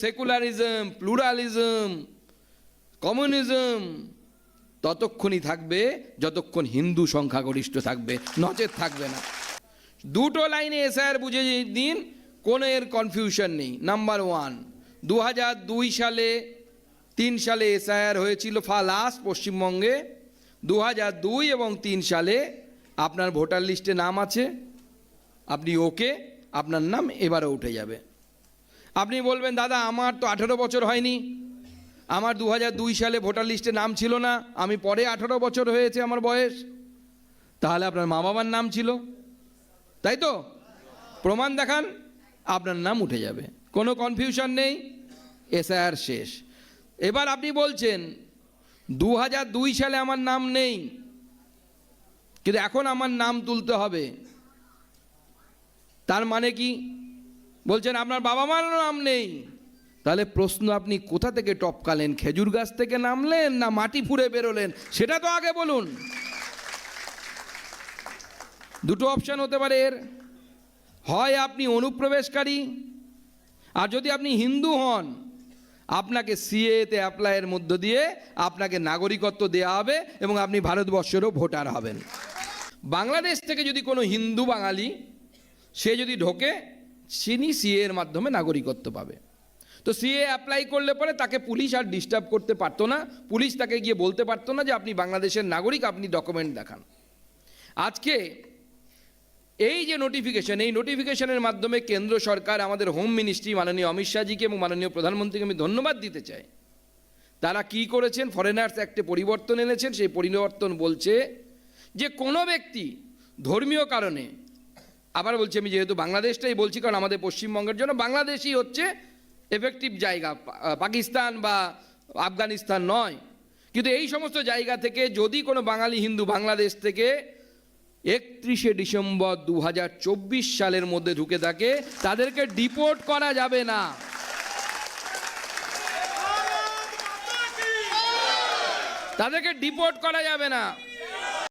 Secularism, pluralism, communism, ততক্ষণই থাকবে, যতক্ষণ হিন্দু সংখ্যাগরিষ্ঠ থাকবে, নচেত থাকবে না। দুটো লাইনে এসআইআর বুঝে দিন, কোনো এর কনফিউশন নেই। নাম্বার ওয়ান দু দুই সালে, তিন সালে এসআইআর হয়েছিল ফালাস পশ্চিমবঙ্গে। দু দুই এবং তিন সালে আপনার ভোটার লিস্টে নাম আছে, আপনি ওকে, আপনার নাম এবারে উঠে যাবে। আপনি বলবেন, দাদা, আমার তো আঠেরো বছর হয়নি। আমার দু দুই সালে ভোটার লিস্টে নাম ছিল না। আমি পরে আঠেরো বছর হয়েছে আমার বয়স। তাহলে আপনার মা বাবার নাম ছিল। তাই তো? প্রমাণ দেখান, আপনার নাম উঠে যাবে। কোনো কনফিউশন নেই। এসআইআর শেষ। এবার আপনি বলছেন দু দুই সালে আমার নাম নেই। কিন্তু এখন আমার নাম তুলতে হবে। তার মানে কি? বলছেন, আপনার বাবা মার নাম নেই। তাহলে প্রশ্ন, আপনি কোথা থেকে টপকালেন? খেজুর গাছ থেকে নামলেন না মাটি ফুঁড়ে বেরোলেন? সেটা তো আগে বলুন। দুটো অপশান হতে পারে এর। হয় আপনি অনুপ্রবেশকারী, আর যদি আপনি হিন্দু হন, আপনাকে সিএতে অ্যাপ্লাইয়ের মধ্য দিয়ে আপনাকে নাগরিকত্ব দেওয়া হবে এবং আপনি ভারতবর্ষেরও ভোটার হবেন। বাংলাদেশ থেকে যদি কোনো হিন্দু বাঙালি, সে যদি ঢোকে তিনি সিএ এর মাধ্যমে নাগরিকত্ব পাবে। তো সিএ অ্যাপ্লাই করলে পরে তাকে পুলিশ আর ডিস্টার্ব করতে পারতো না। পুলিশ তাকে গিয়ে বলতে পারতো না যে, আপনি বাংলাদেশের নাগরিক, আপনি ডকুমেন্ট দেখান। আজকে এই যে নোটিফিকেশন এই নোটিফিকেশনের মাধ্যমে কেন্দ্র সরকার, আমাদের হোম মিনিস্ট্রি মাননীয় অমিত শাহজিকে এবং মাননীয় প্রধানমন্ত্রীকে আমি ধন্যবাদ দিতে চাই। তারা কি করেছেন? ফরেনার্স অ্যাক্টে পরিবর্তন এনেছেন। সেই পরিবর্তন বলছে যে, কোনো ব্যক্তি ধর্মীয় কারণে আবার বলছি আমি যেহেতু বাংলাদেশটাই বলছি, কারণ আমাদের পশ্চিমবঙ্গের জন্য বাংলাদেশই হচ্ছে এফেক্টিভ জায়গা। পাকিস্তান বা আফগানিস্তান নয়। কিন্তু এই সমস্ত জায়গা থেকে যদি কোনো বাঙালি হিন্দু বাংলাদেশ থেকে একত্রিশে ডিসেম্বর দু হাজার চব্বিশ সালের মধ্যে ঢুকে থাকে, তাদেরকে ডিপোর্ট করা যাবে না। তাদেরকে ডিপোর্ট করা যাবে না।